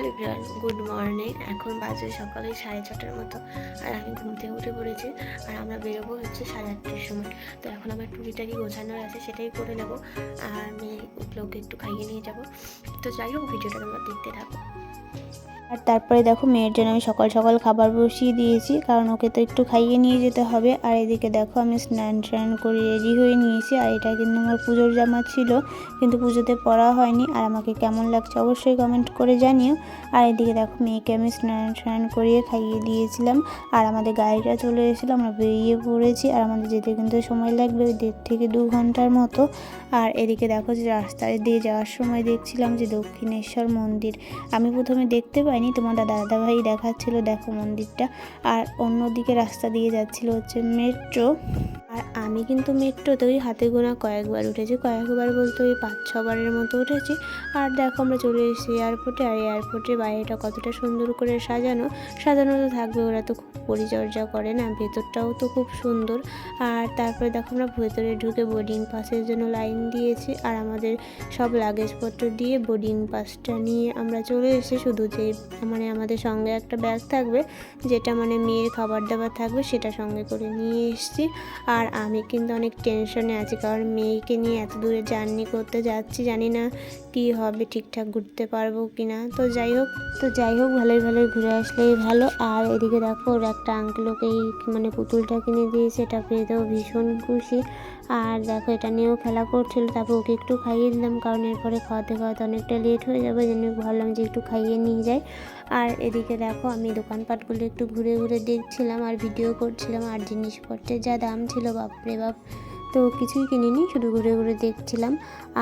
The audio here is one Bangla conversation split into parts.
হ্যালো ফ্রেন্ডস গুড মর্নিং এখন বাজে সকালে সাড়ে ছটার মতো আর আমি ঘুম থেকে উঠে পড়েছি আর আমরা বেরোবো হচ্ছে সাড়ে আটটার সময়। তো এখন আমার টুকিটাকি গোছানোর আছে সেটাই করে নেব আর আমি লোককে একটু খাইয়ে নিয়ে যাব। তো যাই হোক ভিডিওটা তোমরা দেখতে থাকো। আর তারপরে দেখো মেয়ের জন্য আমি সকাল সকাল খাবার বসিয়ে দিয়েছি, কারণ ওকে তো একটু খাইয়ে নিয়ে যেতে হবে। আর এদিকে দেখো আমি স্নান টান করে রেডি হয়ে নিয়েছি, আর এটা কিন্তু আমার পুজোর জামা ছিল, কিন্তু পুজোতে পরা হয়নি। আর আমাকে কেমন লাগছে অবশ্যই কমেন্ট করে জানিও। আর এদিকে দেখো মেয়েকে আমি স্নান টান করিয়ে খাইয়ে দিয়েছিলাম, আর আমাদের গাড়িটা চলে এসেছিল, আমরা বেরিয়ে পড়েছি। আর আমাদের যেতে কিন্তু সময় লাগবে ওই দেড় থেকে দু ঘণ্টার মতো। আর এদিকে দেখো যে রাস্তায় দিয়ে যাওয়ার সময় দেখছিলাম যে দক্ষিণেশ্বর মন্দির। আমি প্রথমে দেখতে পাইনি তোমার দাদা দাদাভাই দেখাচ্ছিল দেখো মন্দিরটা। আর অন্যদিকে রাস্তা দিয়ে যাচ্ছিল হচ্ছে মেট্রো। আর আমি কিন্তু মেট্রোতে ওই হাতে গোনা কয়েকবার উঠেছি, কয়েকবার বলতে ওই পাঁচ ছবারের মতো উঠেছি। আর দেখো আমরা চলে এসেছি এয়ারপোর্টে আর এয়ারপোর্টের বাইরেটা কতটা সুন্দর করে সাজানো সাজানো তো থাকবে, ওরা তো খুব পরিচর্যা করে না, ভেতরটাও তো খুব সুন্দর। আর তারপরে দেখো আমরা ভেতরে ঢুকে বোর্ডিং পাসের জন্য লাইন দিয়েছি, আর আমাদের সব লাগেজপত্র দিয়ে বোর্ডিং পাসটা নিয়ে আমরা চলে এসেছি। শুধু যে মানে আমাদের সঙ্গে একটা ব্যাগ থাকবে, যেটা মানে মেয়ের খাবার দাবার থাকবে, সেটা সঙ্গে করে নিয়ে এসেছি। আর আমি কিন্তু অনেক টেনশনে আছি, কারণ মেয়েকে নিয়ে এত দূরে জার্নি করতে যাচ্ছি, জানি না কি হবে, ঠিকঠাক ঘুরতে পারব কি না তো যাই হোক, তো যাই হোক, ভালোই ভালোই ঘুরে আসলেই ভালো। আর এদিকে দেখো, ওর একটা আঙ্কেল ওকে এই মানে পুতুলটা কিনে দিয়েছে, এটা পেয়েও ভীষণ খুশি। আর দেখো, এটা নিয়েও খেলা করছিল, তারপর ওকে একটু খাইয়ে দিলাম, কারণ এরপরে খাওয়াতে খাওয়াতে অনেকটা লেট হয়ে যাবে জন্য ভাবলাম যে একটু খাইয়ে নিয়ে যাই। আর এদিকে দেখো, আমি দোকানপাটগুলো একটু ঘুরে ঘুরে দেখছিলাম, আর ভিডিও করছিলাম, আর জিনিসপত্রের যা দাম ছিল, বাপরে বাপ। তো কিছুই কিনিনি, শুধু ঘুরে ঘুরে দেখছিলাম।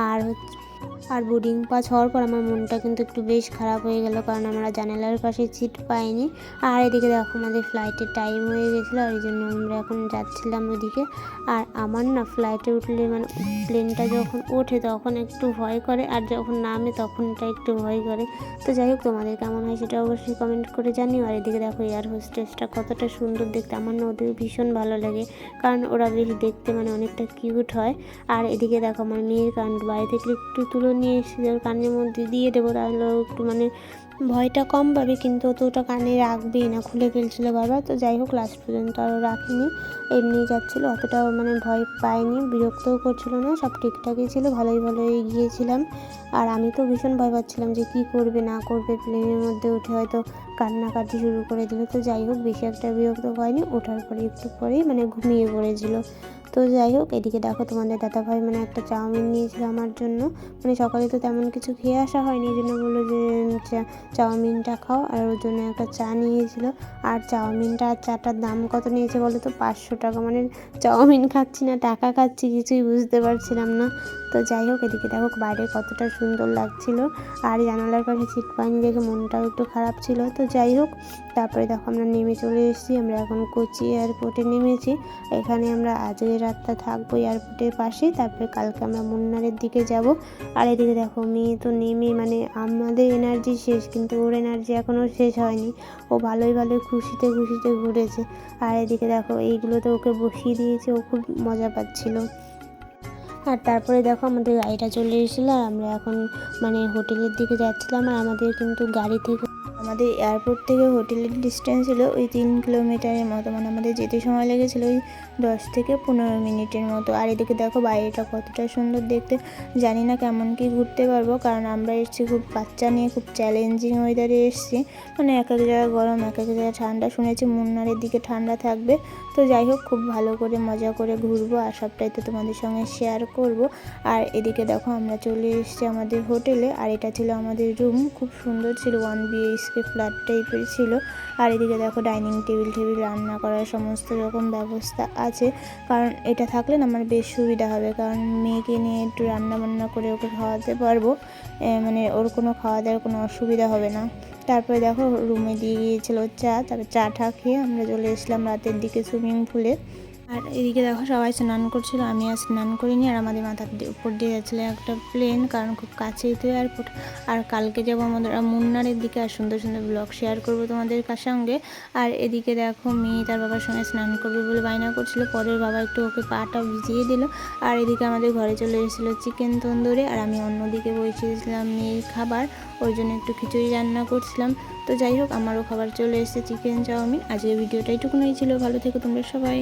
আর হচ্ছে আর বোর্ডিং পাস হওয়ার পর আমার মনটা কিন্তু একটু বেশ খারাপ হয়ে গেল কারণ আমরা জানালার পাশে সিট পাইনি। আর এদিকে দেখো আমাদের ফ্লাইটের টাইম হয়ে গেছিল আর এই জন্য আমরা এখন যাচ্ছিলাম ওইদিকে আর আমার না ফ্লাইটে উঠলে মানে প্লেনটা যখন ওঠে তখন একটু ভয় করে আর যখন নামে তখনটা একটু ভয় করে। তো যাই হোক, তোমাদের কেমন হয় সেটা অবশ্যই কমেন্ট করে জানিও। আর এদিকে দেখো এয়ার হোস্টেসটা কতটা সুন্দর দেখতে। আমার না ওদের ভীষণ ভালো লাগে কারণ ওরা বেশ দেখতে মানে অনেকটা কিউট হয়। আর এদিকে দেখো আমার মেয়ের কারণ বাড়ি থেকে একটু তুলো নিয়ে এসে ওর কানের মধ্যে দিয়ে দেবো, তাহলে একটু মানে ভয়টা কম পাবে, কিন্তু তো ওটা কানে রাখবেই না, খুলে ফেলছিলো বারবার। তো যাই হোক লাস্ট পর্যন্ত আরও রাখিনি এমনি যাচ্ছিল অতটাও মানে ভয় পায়নি, বিরক্তও করছিল না, সব ঠিকঠাকই ছিল, ভালোই ভালোই গিয়েছিলাম আর আমি তো ভীষণ ভয় পাচ্ছিলাম যে কী করবে, না করবে, প্লেনের মধ্যে উঠে হয়তো কান্নাকাটি শুরু করে দিল তো যাই হোক, বেশি একটা বিরক্ত হয়নি, ওঠার পরে একটু পরেই মানে ঘুমিয়ে পড়েছিল। তো যাই হোক, এদিকে দেখো তোমাদের দাদা ভাই মানে একটা চাউমিন নিয়েছিল আমার জন্য। মানে সকালে তো তেমন কিছু খেয়ে আসা হয়নি, এই জন্য বলল যে চাউমিনটা খাও। আর ওর জন্য একটা চা নিয়েছিল। আর চাউমিনটা আর চাটার দাম কত নিয়েছে বলো তো? পাঁচশো টাকা। মানে চাউমিন খাচ্ছি না, টাকা খাচ্ছি, কিছুই বুঝতে পারছিলাম না। তো যাই হোক, এদিকে দেখো বাইরে কতটা সুন্দর লাগছিল। আর জানালার পাশে সিট পাইনি দেখে মনটাও একটু খারাপ ছিল। তো যাই হোক, তারপরে দেখো আমরা নেমে চলে এসেছি। আমরা এখন কোচি এয়ারপোর্টে নেমেছি। এখানে আমরা আজকে রাতটা থাকব এয়ারপোর্টের পাশে। তারপরে কালকে আমরা মুন্নারের দিকে যাব। আর এদিকে দেখো, মেয়ে তো নেমে মানে আমাদের এনার্জি শেষ, কিন্তু ওর এনার্জি এখনও শেষ হয়নি। ও ভালোই ভালোই খুশিতে খুশিতে ঘুরেছে। আর এদিকে দেখো এইগুলোতে ওকে বসিয়ে দিয়েছে। ও খুব মজা পাচ্ছিল। আর তারপরে দেখো আমাদের গাড়িটা চলে এসেছিল আর আমরা এখন মানে হোটেলের দিকে যাচ্ছিলাম আর আমাদের কিন্তু গাড়ি থেকে আমাদের এয়ারপোর্ট থেকে হোটেলের ডিস্টেন্স ছিল ওই তিন কিলোমিটারের মতো। মানে আমাদের যেতে সময় লেগেছিলো ওই দশ থেকে পনেরো মিনিটের মতো। আর এদিকে দেখো বাইরেটা কতটা সুন্দর দেখতে। জানি না কেমন কি ঘুরতে পারব, কারণ আমরা এসেছি খুব বাচ্চা নিয়ে, খুব চ্যালেঞ্জিং ওয়েদারে এসেছি। মানে এক এক জায়গায় গরম, এক এক জায়গায় ঠান্ডা। শুনেছি মুন্নারের দিকে ঠান্ডা থাকবে। তো যাই হোক, খুব ভালো করে মজা করে ঘুরবো আর সবটাই তো তোমাদের সঙ্গে শেয়ার করব। আর এদিকে দেখো আমরা চলে এসেছি আমাদের হোটেলে, আর এটা ছিল আমাদের রুম খুব সুন্দর ছিল ওয়ান বিএইচকে ফ্ল্যাট টাইপের ছিল। আর এদিকে দেখো ডাইনিং টেবিল টেবিল রান্না করার সমস্ত রকম ব্যবস্থা আছে। কারণ এটা থাকলে না আমার বেশ সুবিধা হবে, কারণ মেয়েকে নিয়ে একটু রান্না বান্না করে ওকে খাওয়াতে পারব মানে ওর কোনো খাওয়া দাওয়ার কোনো অসুবিধা হবে না। তারপরে দেখো রুমে দিয়ে গিয়েছিল চা, তারপর চা টা খেয়ে আমরা চলে এসলাম রাতের দিকে সুইমিং পুলে আর এদিকে দেখো সবাই স্নান করছিল, আমি আর স্নান করিনি, আর আমাদের মাথার উপর দিয়ে যাচ্ছিল একটা প্লেন কারণ খুব কাছেই তো এয়ারপোর্ট আর কালকে যাব আমাদের মুন্নারের দিকে, আর সুন্দর সুন্দর ব্লগ শেয়ার করব তোমাদের সঙ্গে। আর এদিকে দেখো মেয়ে তার বাবার সঙ্গে স্নান করবে বলে বায়না করছিল, পরের বাবা একটু ওকে পাটা ভিজিয়ে দিল। আর এদিকে আমাদের ঘরে চলে এসেছিল চিকেন তন্দুরি, আর আমি অন্যদিকে বসিয়েছিলাম মেয়ের খাবার ওই জন্য একটু খিচুড়ি রান্না করছিলাম। তো যাই হোক, আমারও খাবার চলে এসেছে চিকেন চাউমিন। আজকের ভিডিওটা এইটুকুনই ছিল, ভালো থেকো তোমরা সবাই।